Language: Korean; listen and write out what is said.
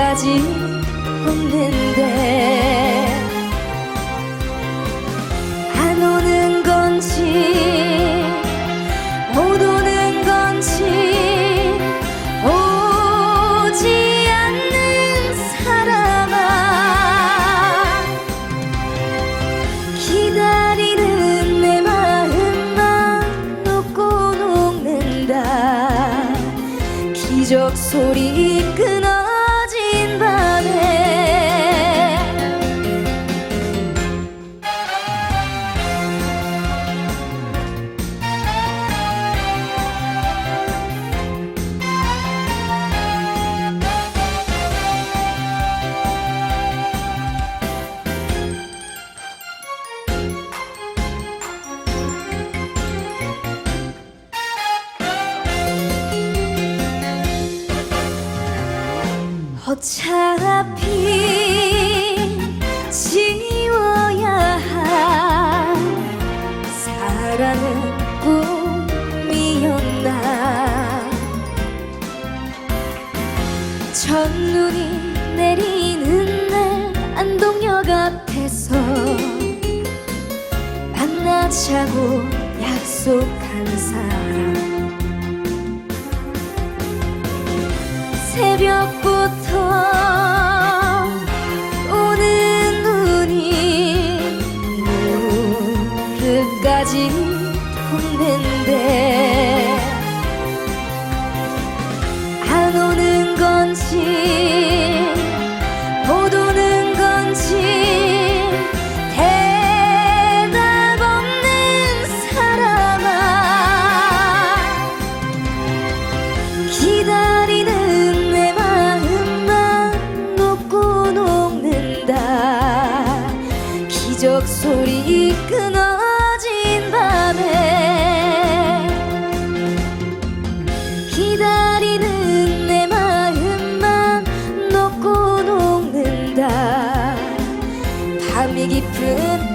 무릎까지 없는데. 안 오는 건지 못 오는 건지 오지 않는 사람아. 기다리는 내 마음만 녹고 녹는다. 기적 소리 끊어 어차피 지워야 할 사랑은 꿈이었나? 첫눈이 내리는 날 안동역 앞에서 만나자고 약속한 사람 새벽부터 오는 눈이 무릎까지 덮는데 안 오는 기적 소리 끊어진 밤에 기다리는 내 마음만 녹고 녹는다. 밤이 깊은